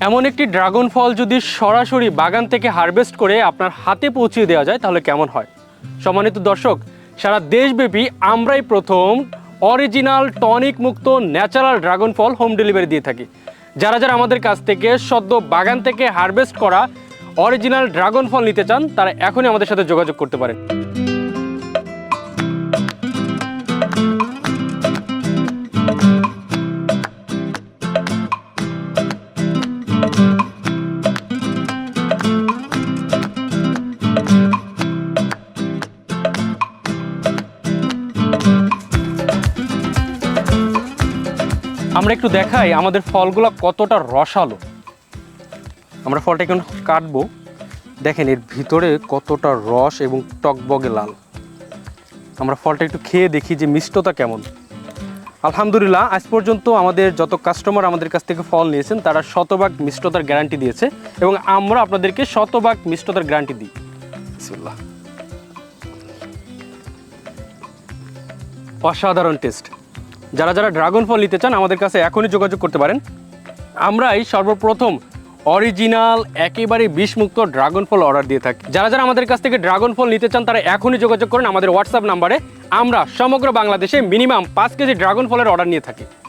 এমন একটি ড্রাগন ফল যদি সরাসরি বাগান থেকে হারভেস্ট করে আপনার হাতে পৌঁছিয়ে দেওয়া যায়, তাহলে কেমন হয়? সম্মানিত দর্শক, সারা দেশব্যাপী আমরাই প্রথম অরিজিনাল টনিক মুক্ত ন্যাচারাল ড্রাগন ফল হোম ডেলিভারি দিয়ে থাকি। যারা যারা আমাদের কাছ থেকে সদ্য বাগান থেকে হারভেস্ট করা অরিজিনাল ড্রাগন ফল নিতে চান, তারা এখনই আমাদের সাথে যোগাযোগ করতে পারেন। আমরা একটু দেখাই আমাদের ফলগুলো কতটা রসালো। আমরা ফলটা এখন কাটবো। দেখেন এর ভিতরে কতটা রস এবং টকবগে লাল। আমরা ফলটা একটু খেয়ে দেখি যে মিষ্টতা কেমন। আলহামদুলিল্লাহ, আজ পর্যন্ত আমাদের যত কাস্টমার আমাদের কাছ থেকে ফল নিয়েছেন, তারা শতভাগ মিষ্টতার গ্যারান্টি দিয়েছে এবং আমরা আপনাদেরকে শতভাগ মিষ্টতার গ্যারান্টি দিই। অসাধারণ টেস্ট যারা যারা ড্রাগন ফল নিতে চান আমাদের কাছে এখনই যোগাযোগ করতে পারেন। আমরাই সর্বপ্রথম অরিজিনাল একেবারে বিষমুক্ত ড্রাগন ফল অর্ডার দিয়ে থাকি। যারা যারা আমাদের কাছ থেকে ড্রাগন ফল নিতে চান, তারা এখনই যোগাযোগ করেন আমাদের হোয়াটসঅ্যাপ নাম্বারে আমরা সমগ্র বাংলাদেশে মিনিমাম পাঁচ কেজি ড্রাগন ফলের অর্ডার নিয়ে থাকি।